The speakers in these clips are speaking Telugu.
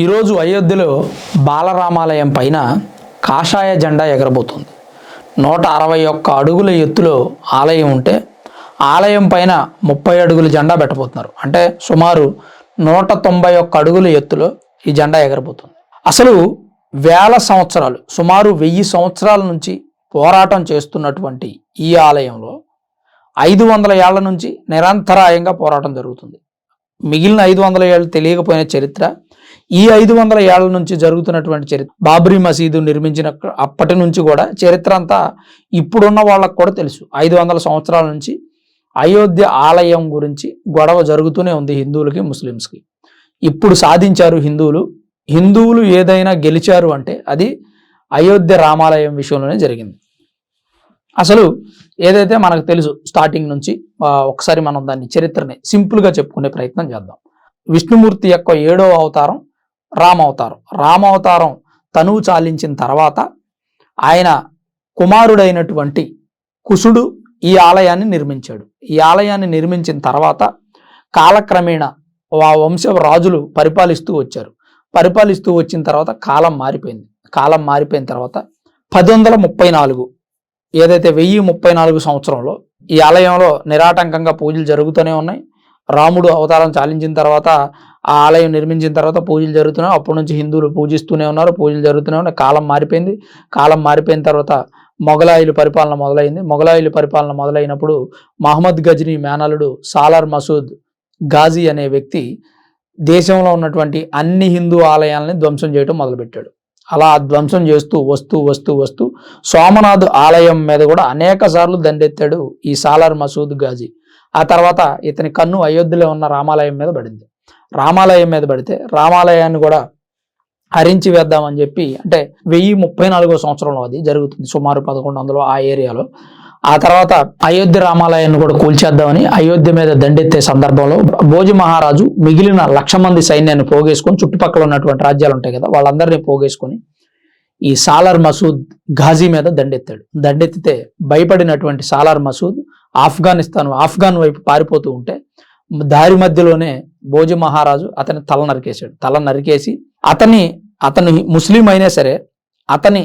ఈరోజు అయోధ్యలో బాలరామాలయం పైన కాషాయ జెండా ఎగరబోతుంది. నూట అరవై ఒక్క అడుగుల ఎత్తులో ఆలయం ఉంటే ఆలయం పైన ముప్పై అడుగుల జెండా పెట్టబోతున్నారు. అంటే సుమారు నూట తొంభై ఒక్క అడుగుల ఎత్తులో ఈ జెండా ఎగరబోతుంది. అసలు వేల సంవత్సరాలు సుమారు వెయ్యి సంవత్సరాల నుంచి పోరాటం చేస్తున్నటువంటి ఈ ఆలయంలో ఐదు వందల ఏళ్ళ నుంచి నిరంతరాయంగా పోరాటం జరుగుతుంది. మిగిలిన ఐదు వందల ఏళ్ళు తెలియకపోయిన చరిత్ర ఈ ఐదు వందల ఏళ్ళ నుంచి జరుగుతున్నటువంటి చరిత్ర బాబ్రీ మసీదు నిర్మించిన అప్పటి నుంచి కూడా చరిత్ర అంతా ఇప్పుడున్న వాళ్ళకు కూడా తెలుసు. ఐదు వందల సంవత్సరాల నుంచి అయోధ్య ఆలయం గురించి గొడవ జరుగుతూనే ఉంది హిందువులకి ముస్లిమ్స్కి. ఇప్పుడు సాధించారు హిందువులు. హిందువులు ఏదైనా గెలిచారు అంటే అది అయోధ్య రామాలయం విషయంలోనే జరిగింది. అసలు ఏదైతే మనకు తెలుసు స్టార్టింగ్ నుంచి ఒకసారి మనం దాన్ని చరిత్రని సింపుల్గా చెప్పుకునే ప్రయత్నం చేద్దాం. విష్ణుమూర్తి యొక్క ఏడో అవతారం రామ అవతారం తనువు చాలించిన తర్వాత ఆయన కుమారుడైనటువంటి కుశుడు ఈ ఆలయాన్ని నిర్మించాడు. ఈ ఆలయాన్ని నిర్మించిన తర్వాత కాలక్రమేణా ఆ వంశ రాజులు పరిపాలిస్తూ వచ్చారు. పరిపాలిస్తూ వచ్చిన తర్వాత కాలం మారిపోయింది. కాలం మారిపోయిన తర్వాత పది వందల ముప్పై నాలుగు ఏదైతే వెయ్యి ముప్పై నాలుగు సంవత్సరంలో ఈ ఆలయంలో నిరాటంకంగా పూజలు జరుగుతూనే ఉన్నాయి. రాముడు అవతారం చాలించిన తర్వాత ఆ ఆలయం నిర్మించిన తర్వాత పూజలు జరుగుతున్నాయి. అప్పటి నుంచి హిందువులు పూజిస్తూనే ఉన్నారు పూజలు జరుగుతూనే ఉన్నాయి. కాలం మారిపోయింది. కాలం మారిపోయిన తర్వాత మొఘలాయుల పరిపాలన మొదలైంది. మొఘలాయిలు పరిపాలన మొదలైనప్పుడు మహమ్మద్ గజ్నీ మేనలుడు సాలార్ మసూద్ గాజీ అనే వ్యక్తి దేశంలో ఉన్నటువంటి అన్ని హిందూ ఆలయాలని ధ్వంసం చేయడం మొదలుపెట్టాడు. అలా ధ్వంసం చేస్తూ వస్తూ వస్తూ వస్తూ సోమనాథ్ ఆలయం మీద కూడా అనేక సార్లు దండెత్తాడు ఈ సాలార్ మసూద్ గాజీ. ఆ తర్వాత ఇతని కన్ను అయోధ్యలో ఉన్న రామాలయం మీద పడింది. రామాలయం మీద పడితే రామాలయాన్ని కూడా హరించి వేద్దామని చెప్పి అంటే వెయ్యి ముప్పై నాలుగో సంవత్సరంలో అది జరుగుతుంది. సుమారు పదకొండు వందలు ఆ ఏరియాలో. ఆ తర్వాత అయోధ్య రామాలయాన్ని కూడా కూల్చేద్దామని అయోధ్య మీద దండెత్తే సందర్భంలో భోజ మహారాజు మిగిలిన లక్ష మంది సైన్యాన్ని పోగేసుకొని చుట్టుపక్కల ఉన్నటువంటి రాజ్యాలు ఉంటాయి కదా వాళ్ళందరినీ పోగేసుకొని ఈ సాలార్ మసూద్ ఘాజీ మీద దండెత్తాడు. దండెత్తితే భయపడినటువంటి సాలార్ మసూద్ ఆఫ్ఘనిస్తాన్ ఆఫ్ఘాన్ వైపు పారిపోతూ ఉంటే దారి మధ్యలోనే భోజ మహారాజు అతని తల నరికేశాడు. తల నరికేసి అతని అతను ముస్లిం అయినా సరే అతని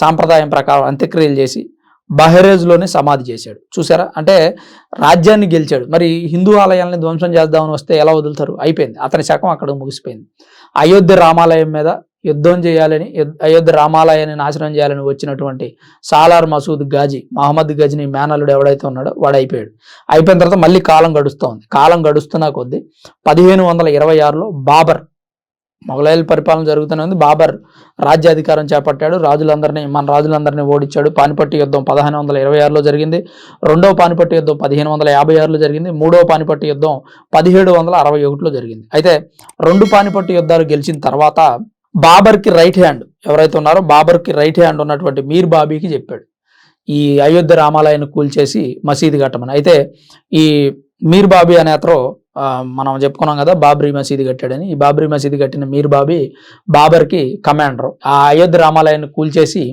సాంప్రదాయం ప్రకారం అంత్యక్రియలు చేసి బహరేజ్లోనే సమాధి చేశాడు. చూసారా? అంటే రాజ్యాన్ని గెలిచాడు. మరి హిందూ ఆలయాల్ని ధ్వంసం చేద్దామని వస్తే ఎలా వదులుతారు? అయిపోయింది. అతని శకం అక్కడ ముగిసిపోయింది. అయోధ్య రామాలయం మీద యుద్ధం చేయాలని అయోధ్య రామాలయాన్ని నాశనం చేయాలని వచ్చినటువంటి సాలార్ మసూద్ గాజీ మహమ్మద్ గజ్ని మేనల్లుడు ఎవడైతే ఉన్నాడో వాడు అయిపోయాడు. అయిపోయిన తర్వాత మళ్ళీ కాలం గడుస్తూ ఉంది కాలం గడుస్తున్న కొద్దీ పదిహేను వందల ఇరవై ఆరులో బాబర్ మొఘలాయల పరిపాలన జరుగుతూనే ఉంది బాబర్ రాజ్యాధికారం చేపట్టాడు. రాజులందరినీ మన రాజులందరినీ ఓడించాడు. పానిపట్టు యుద్ధం పదిహేను వందల ఇరవై ఆరులో జరిగింది. రెండవ పానిపట్టి యుద్ధం పదిహేను వందల యాభై ఆరులో జరిగింది. మూడవ పానిపట్టి యుద్ధం పదిహేడు వందల అరవై ఒకటిలో జరిగింది. అయితే రెండు పానిపట్టు యుద్ధాలు గెలిచిన తర్వాత బాబర్కి రైట్ హ్యాండ్ ఎవరైతే ఉన్నారో బాబర్కి రైట్ హ్యాండ్ ఉన్నటువంటి మీర్ బాబీకి చెప్పాడు. ఈ అయోధ్య రామాలయాన్ని కూల్చేసి మసీదు కట్టమని. అయితే ఈ మీర్ బాబీ అనే అతను మనం చెప్పుకున్నాం కదా బాబ్రీ మసీదు కట్టాడని. ఈ బాబ్రీ మసీదు కట్టిన మీర్ బాబీ బాబర్కి కమాండర్. ఆ అయోధ్య రామాలయాన్ని కూల్చేసి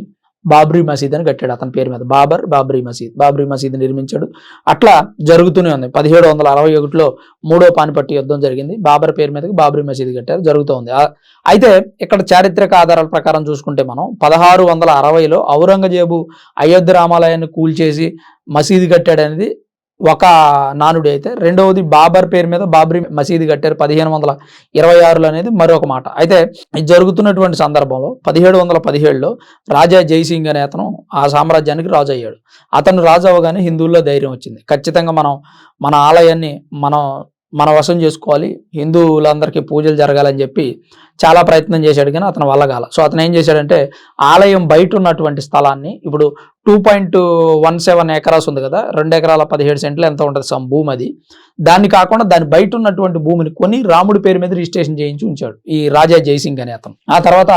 బాబ్రీ మసీద్ అని కట్టాడు అతని పేరు మీద. బాబర్ బాబ్రీ మసీద్. బాబ్రీ మసీద్ నిర్మించాడు. అట్లా జరుగుతూనే ఉంది. పదిహేడు వందల అరవై ఒకటిలో మూడో పానిపట్టి యుద్ధం జరిగింది. బాబర్ పేరు మీదకి బాబ్రీ మసీద్ కట్టారు. జరుగుతూ ఉంది. అయితే ఇక్కడ చారిత్రక ఆధారాల ప్రకారం చూసుకుంటే మనం పదహారు వందల అరవైలో ఔరంగజేబు అయోధ్య రామాలయాన్ని కూల్చేసి మసీదు కట్టాడనేది ఒక నానుడి అయితే. రెండవది బాబర్ పేరు మీద బాబ్రీ మసీదు కట్టారు పదిహేను వందల ఇరవై ఆరులో అనేది మరొక మాట. అయితే ఇది జరుగుతున్నటువంటి సందర్భంలో పదిహేడు వందల పదిహేడులో రాజా జైసింగ్ అనే అతను ఆ సామ్రాజ్యానికి రాజు అయ్యాడు. అతను రాజు అవ్వగానే హిందువుల్లో ధైర్యం వచ్చింది. ఖచ్చితంగా మనం మన ఆలయాన్ని మనం మన వశం చేసుకోవాలి. హిందువులందరికీ పూజలు జరగాలని చెప్పి చాలా ప్రయత్నం చేశాడు కానీ అతను వల్లగాల సో అతను ఏం చేశాడంటే ఆలయం బయట ఉన్నటువంటి స్థలాన్ని ఇప్పుడు two point one seven acres ఉంది కదా రెండు ఎకరాల పదిహేడు సెంట్లు ఎంత ఉంటుంది సమ్ భూమి అది. దాన్ని కాకుండా దాని బయట ఉన్నటువంటి భూమిని కొని రాముడి పేరు మీద రిజిస్ట్రేషన్ చేయించి ఉంచాడు ఈ రాజా జైసింగ్ అనే అతను. ఆ తర్వాత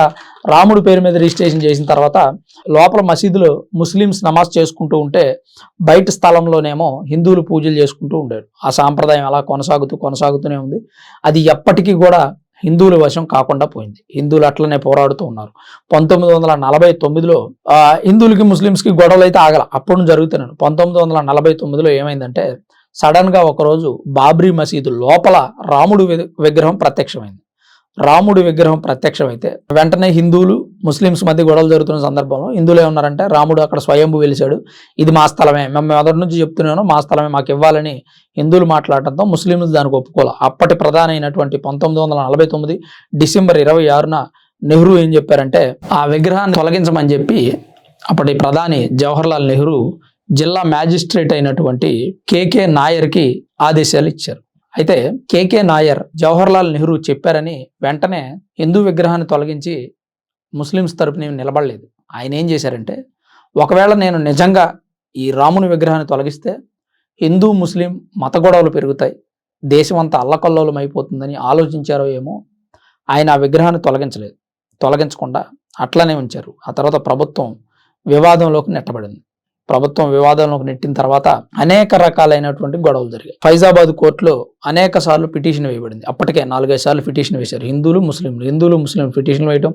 రాముడి పేరు మీద రిజిస్ట్రేషన్ చేసిన తర్వాత లోపల మసీదులో ముస్లిమ్స్ నమాజ్ చేసుకుంటూ ఉంటే బయట స్థలంలోనేమో హిందువులు పూజలు చేసుకుంటూ ఉండాడు ఆ సాంప్రదాయం అలా కొనసాగుతూ కొనసాగుతూనే ఉంది. అది ఎప్పటికీ కూడా హిందువుల వశం కాకుండా పోయింది. హిందువులు అట్లనే పోరాడుతూ ఉన్నారు. పంతొమ్మిది వందల నలభై తొమ్మిదిలో హిందువులకి ముస్లిమ్స్కి గొడవలు అయితే ఆగల. అప్పుడు జరుగుతున్నాను. పంతొమ్మిది వందల నలభై తొమ్మిదిలో ఏమైందంటే సడన్గా ఒకరోజు బాబ్రీ మసీదు లోపల రాముడు విగ్రహం ప్రత్యక్షమైంది. రాముడి విగ్రహం ప్రత్యక్షమైతే వెంటనే హిందువులు ముస్లిమ్స్ మధ్య గొడవలు జరుగుతున్న సందర్భంలో హిందువులు ఏమన్నారంటే రాముడు అక్కడ స్వయంభూ వెలిశాడు. ఇది మా స్థలమే. మేము మొదటి నుంచి చెప్తున్నాను మా స్థలమే. మాకు ఇవ్వాలని హిందువులు మాట్లాడటంతో ముస్లింలు దానికి ఒప్పుకోవాలి అప్పటి ప్రధాన అయినటువంటి పంతొమ్మిది వందల నలభై తొమ్మిది డిసెంబర్ ఇరవై ఆరున నెహ్రూ ఏం చెప్పారంటే ఆ విగ్రహాన్ని తొలగించమని చెప్పి అప్పటి ప్రధాని జవహర్లాల్ నెహ్రూ జిల్లా మ్యాజిస్ట్రేట్ అయినటువంటి కేకే నాయర్కి ఆదేశాలు ఇచ్చారు. అయితే కేకే నాయర్ జవహర్లాల్ నెహ్రూ చెప్పారని వెంటనే హిందూ విగ్రహాన్ని తొలగించి ముస్లిమ్స్ తరపున నిలబడలేదు. ఆయన ఏం చేశారంటే ఒకవేళ నేను నిజంగా ఈ రాముని విగ్రహాన్ని తొలగిస్తే హిందూ ముస్లిం మత గొడవలు పెరుగుతాయి దేశం అంతా అల్లకల్లోలం అయిపోతుందని ఆలోచించారో ఏమో ఆయన ఆ విగ్రహాన్ని తొలగించలేదు. తొలగించకుండా అట్లనే ఉంచారు. ఆ తర్వాత ప్రభుత్వం వివాదంలోకి నెట్టబడింది. ప్రభుత్వం వివాదంలోకి నెట్టిన తర్వాత అనేక రకాలైనటువంటి గొడవలు జరిగాయి. ఫైజాబాద్ కోర్టులో అనేక సార్లు పిటిషన్ వేయబడింది. అప్పటికే నాలుగైదు సార్లు పిటిషన్ వేశారు. హిందువులు ముస్లింలు. హిందువులు ముస్లిం పిటిషన్ వేయడం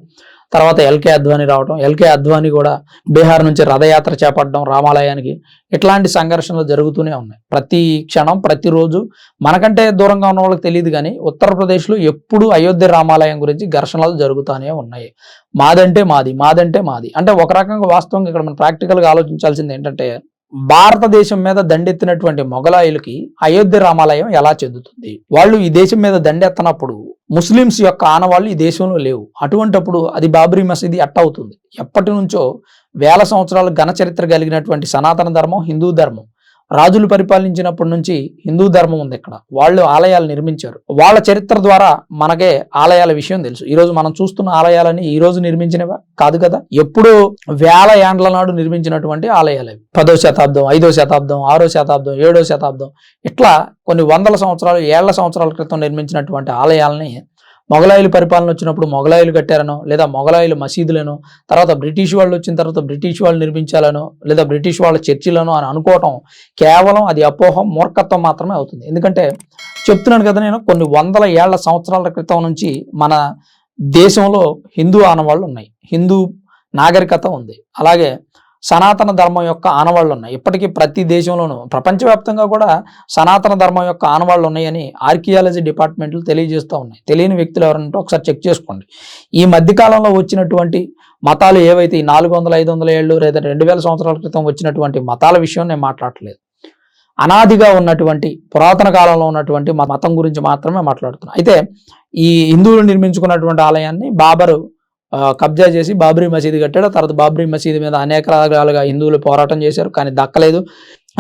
తర్వాత ఎల్కే అద్వానీ రావడం ఎల్కే అద్వానీ కూడా బీహార్ నుంచి రథయాత్ర చేపట్టడం రామాలయానికి ఇట్లాంటి సంఘర్షణలు జరుగుతూనే ఉన్నాయి. ప్రతి క్షణం ప్రతిరోజు మనకంటే దూరంగా ఉన్న వాళ్ళకి తెలియదు కానీ ఉత్తరప్రదేశ్లో ఎప్పుడు అయోధ్య రామాలయం గురించి ఘర్షణలు జరుగుతూనే ఉన్నాయి. మాదంటే మాది మాదంటే మాది. అంటే ఒక రకంగా వాస్తవంగా ఇక్కడ మనం ప్రాక్టికల్గా ఆలోచించాల్సింది ఏంటంటే భారతదేశం మీద దండెత్తినటువంటి మొఘలాయులకి అయోధ్య రామాలయం ఎలా చెందుతుంది? వాళ్ళు ఈ దేశం మీద దండెత్తనప్పుడు ముస్లిమ్స్ యొక్క ఆనవాళ్ళు ఈ దేశంలో లేవు. అటువంటప్పుడు అది బాబ్రీ మసీది అట్ట అవుతుంది? ఎప్పటి నుంచో వేల సంవత్సరాల ఘన చరిత్ర కలిగినటువంటి సనాతన ధర్మం హిందూ ధర్మం. రాజులు పరిపాలించినప్పటి నుంచి హిందూ ధర్మం ఉంది ఇక్కడ. వాళ్ళు ఆలయాలు నిర్మించారు. వాళ్ళ చరిత్ర ద్వారా మనకే ఆలయాల విషయం తెలుసు. ఈ రోజు మనం చూస్తున్న ఆలయాలని ఈ రోజు నిర్మించినవా? కాదు కదా. ఎప్పుడు వేల ఏండ్ల నాడు నిర్మించినటువంటి ఆలయాలు అవి. పదో శతాబ్దం ఐదో శతాబ్దం ఆరో శతాబ్దం ఏడో శతాబ్దం ఇట్లా కొన్ని వందల సంవత్సరాలు ఏళ్ళ సంవత్సరాల క్రితం నిర్మించినటువంటి ఆలయాలని మొఘలాయులు పరిపాలన వచ్చినప్పుడు మొఘలాయులు కట్టారనో లేదా మొఘలాయులు మసీదులను తర్వాత బ్రిటిష్ వాళ్ళు వచ్చిన తర్వాత బ్రిటిష్ వాళ్ళు నిర్మించాలనో లేదా బ్రిటిష్ వాళ్ళ చర్చిలను అని అనుకోవటం కేవలం అది అపోహం మూర్ఖత్వం మాత్రమే అవుతుంది. ఎందుకంటే చెప్తున్నాను కదా నేను కొన్ని వందల ఏళ్ళ సంవత్సరాల క్రితం నుంచి మన దేశంలో హిందూ ఆనవాళ్ళు ఉన్నాయి. హిందూ నాగరికత ఉంది. అలాగే సనాతన ధర్మం యొక్క ఆనవాళ్ళు ఉన్నాయి. ఇప్పటికీ ప్రతి దేశంలోనూ ప్రపంచవ్యాప్తంగా కూడా సనాతన ధర్మం యొక్క ఆనవాళ్ళు ఉన్నాయని ఆర్కియాలజీ డిపార్ట్మెంట్లు తెలియజేస్తూ ఉన్నాయి. తెలియని వ్యక్తులు ఎవరంటే ఒకసారి చెక్ చేసుకోండి. ఈ మధ్యకాలంలో వచ్చినటువంటి మతాలు ఏవైతే ఈ నాలుగు వందల ఐదు వందల ఏళ్ళు లేదా రెండు వేల సంవత్సరాల క్రితం వచ్చినటువంటి మతాల విషయం నేను మాట్లాడట్లేదు. అనాదిగా ఉన్నటువంటి పురాతన కాలంలో ఉన్నటువంటి మతం గురించి మాత్రమే మాట్లాడుతున్నాను. అయితే ఈ హిందువులు నిర్మించుకున్నటువంటి ఆలయాన్ని బాబరు కబ్జా చేసి బాబ్రీ మసీదు కట్టాడు. తర్వాత బాబ్రీ మసీదు మీద అనేక రకాలుగా హిందువులు పోరాటం చేశారు కానీ దక్కలేదు.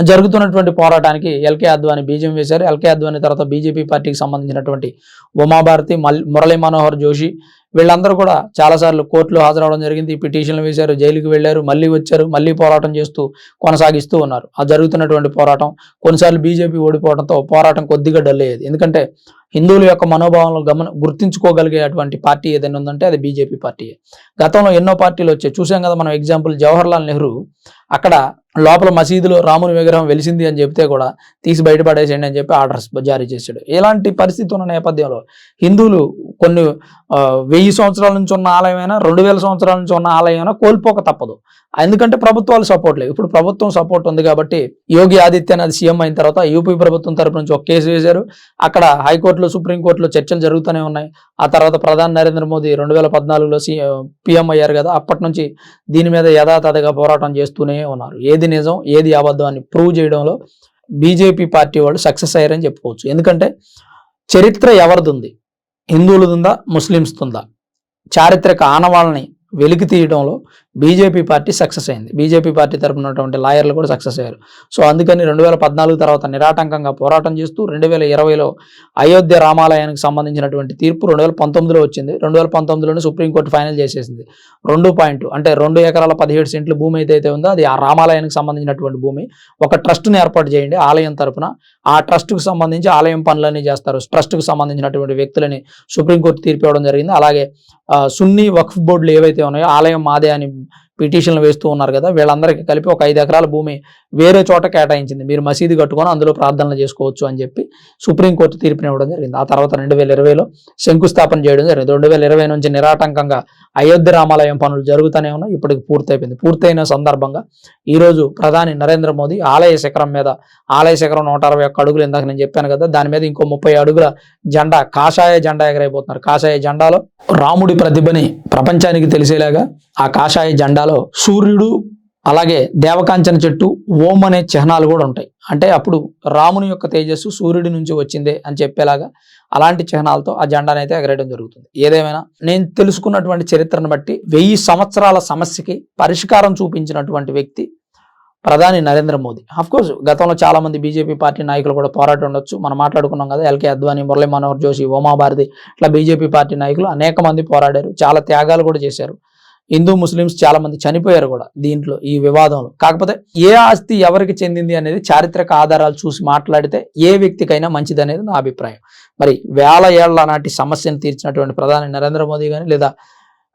జరుగుతున్నటువంటి పోరాటానికి ఎల్కే అద్వాని బీజం వేశారు. ఎల్కే అద్వాని తర్వాత బీజేపీ పార్టీకి సంబంధించినటువంటి ఉమాభారతి మల్ మురళీ మనోహర్ జోషి వీళ్ళందరూ కూడా చాలాసార్లు కోర్టులో హాజరవడం జరిగింది. పిటిషన్లు వేశారు జైలుకి వెళ్ళారు మళ్ళీ వచ్చారు మళ్ళీ పోరాటం చేస్తూ కొనసాగిస్తూ ఉన్నారు. ఆ జరుగుతున్నటువంటి పోరాటం కొన్నిసార్లు బీజేపీ ఓడిపోవడంతో పోరాటం కొద్దిగా డల్ అయ్యేది. ఎందుకంటే హిందువుల యొక్క మనోభావాలను గమన గుర్తించుకోగలిగేటువంటి పార్టీ ఏదైనా ఉందంటే అది బీజేపీ పార్టీ గతంలో ఎన్నో పార్టీలు వచ్చాయి. చూసాం కదా మనం ఎగ్జాంపుల్ జవహర్లాల్ నెహ్రూ. అక్కడ లోపల మసీదులో రాముని విగ్రహం వెలిసింది అని చెప్తే కూడా తీసి బయటపడేసేయండి అని చెప్పి ఆర్డర్స్ జారీ చేశాడు. ఇలాంటి పరిస్థితి ఉన్న నేపథ్యంలో హిందువులు కొన్ని వెయ్యి సంవత్సరాల నుంచి ఉన్న ఆలయమైనా రెండు వేల సంవత్సరాల నుంచి ఉన్న ఆలయమైనా కోల్పోక తప్పదు. ఎందుకంటే ప్రభుత్వాలు సపోర్ట్ లేవు. ఇప్పుడు ప్రభుత్వం సపోర్ట్ ఉంది కాబట్టి యోగి ఆదిత్యనాథ్ సీఎం అయిన తర్వాత యూపీ ప్రభుత్వం తరపు నుంచి ఒక కేసు వేశారు. అక్కడ హైకోర్టులో సుప్రీంకోర్టులో చర్చలు జరుగుతూనే ఉన్నాయి. ఆ తర్వాత ప్రధాని నరేంద్ర మోదీ రెండు వేల పద్నాలుగులో సీఎం పిఎం అయ్యారు కదా అప్పటి నుంచి దీని మీద యథాతథగా పోరాటం చేస్తూనే ఉన్నారు. ఏది నిజం ఏది అబద్ధం అని ప్రూవ్ చేయడంలో బీజేపీ పార్టీ వాళ్ళు సక్సెస్ అయ్యారని చెప్పుకోవచ్చు. ఎందుకంటే చరిత్ర ఎవరిది ఉంది హిందువులది ఉందా ముస్లిమ్స్ది ఉందా చారిత్రక ఆనవాళ్ళని వెలికి తీయడంలో బీజేపీ పార్టీ సక్సెస్ అయింది. బీజేపీ పార్టీ తరపున ఉన్నటువంటి లాయర్లు కూడా సక్సెస్ అయ్యారు. సో అందుకని రెండు వేల పద్నాలుగు తర్వాత నిరాటంకంగా పోరాటం చేస్తూ రెండు వేల ఇరవైలో అయోధ్య రామాలయానికి సంబంధించినటువంటి తీర్పు రెండు వేల పంతొమ్మిదిలో వచ్చింది. రెండు వేల పంతొమ్మిదిలోనే సుప్రీంకోర్టు ఫైనల్ చేసేసింది. రెండు పాయింట్ అంటే రెండు ఎకరాల పదిహేడు సెంట్లు భూమి ఏదైతే ఉందో అది ఆ రామాలయానికి సంబంధించినటువంటి భూమి. ఒక ట్రస్ట్ని ఏర్పాటు చేయండి ఆలయం తరపున. ఆ ట్రస్ట్కు సంబంధించి ఆలయం పనులన్నీ చేస్తారు. ట్రస్ట్కు సంబంధించినటువంటి వ్యక్తులని సుప్రీంకోర్టు తీర్పు ఇవ్వడం జరిగింది. అలాగే సున్నీ వక్ఫ్ బోర్డులు ఏవైతే ఉన్నాయో ఆలయం మాదే అని పిటిషన్లు వేస్తూ ఉన్నారు కదా వీళ్ళందరికీ కలిపి ఒక ఐదు ఎకరాల భూమి వేరే చోట కేటాయించింది. మీరు మసీదు కట్టుకొని అందులో ప్రార్థనలు చేసుకోవచ్చు అని చెప్పి సుప్రీంకోర్టు తీర్పునివ్వడం జరిగింది. ఆ తర్వాత రెండు వేల ఇరవైలో శంకుస్థాపన చేయడం జరిగింది. రెండు వేల ఇరవై నుంచి నిరాటంకంగా అయోధ్య రామాలయం పనులు జరుగుతూనే ఉన్నాయి. ఇప్పటికి పూర్తయిపోయింది. పూర్తయిన సందర్భంగా ఈరోజు ప్రధాని నరేంద్ర మోదీ ఆలయ శిఖరం మీద ఆలయ శిఖరం నూట అరవై ఒక్క అడుగులు ఇందాక నేను చెప్పాను కదా దాని మీద ఇంకో ముప్పై అడుగుల జెండా కాషాయ జెండా ఎగరైపోతున్నారు కాషాయ జెండాలో రాముడి ప్రతిభని ప్రపంచానికి తెలిసేలాగా ఆ కాషాయ జెండాలో సూర్యుడు అలాగే దేవకాంచన చెట్టు ఓం అనే చిహ్నాలు కూడా ఉంటాయి. అంటే అప్పుడు రాముని యొక్క తేజస్సు సూర్యుడి నుంచి వచ్చిందే అని చెప్పేలాగా అలాంటి చిహ్నాలతో ఆ జెండాను అయితే ఎగరేయడం జరుగుతుంది. ఏదేమైనా నేను తెలుసుకున్నటువంటి చరిత్రను బట్టి వెయ్యి సంవత్సరాల సమస్యకి పరిష్కారం చూపించినటువంటి వ్యక్తి ప్రధాని నరేంద్ర మోదీ. కోర్స్ గతంలో చాలామంది బీజేపీ పార్టీ నాయకులు కూడా పోరాటం ఉండొచ్చు. మనం మాట్లాడుకున్నాం కదా ఎల్కే అద్వానీ మురళీ మనోహర్ జోషి ఉమాభారతి ఇట్లా బీజేపీ పార్టీ నాయకులు అనేక మంది పోరాడారు. చాలా త్యాగాలు కూడా చేశారు. హిందూ ముస్లిమ్స్ చాలా మంది చనిపోయారు కూడా దీంట్లో ఈ వివాదంలో. కాకపోతే ఏ ఆస్తి ఎవరికి చెందింది అనేది చారిత్రక ఆధారాలు చూసి మాట్లాడితే ఏ వ్యక్తికైనా మంచిది అనేది నా అభిప్రాయం. మరి వేల ఏళ్ళ నాటి సమస్యను తీర్చినటువంటి ప్రధాని నరేంద్ర మోదీ కానీ లేదా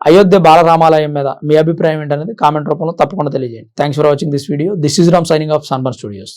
అయోధ్య బాలరామాలయం మీద మీ అభిప్రాయం ఏంటనేది కామెంట్ రూపంలో తప్పకుండా తెలియజేయండి. Thanks for watching this video this is Ram signing off Sunburn Studios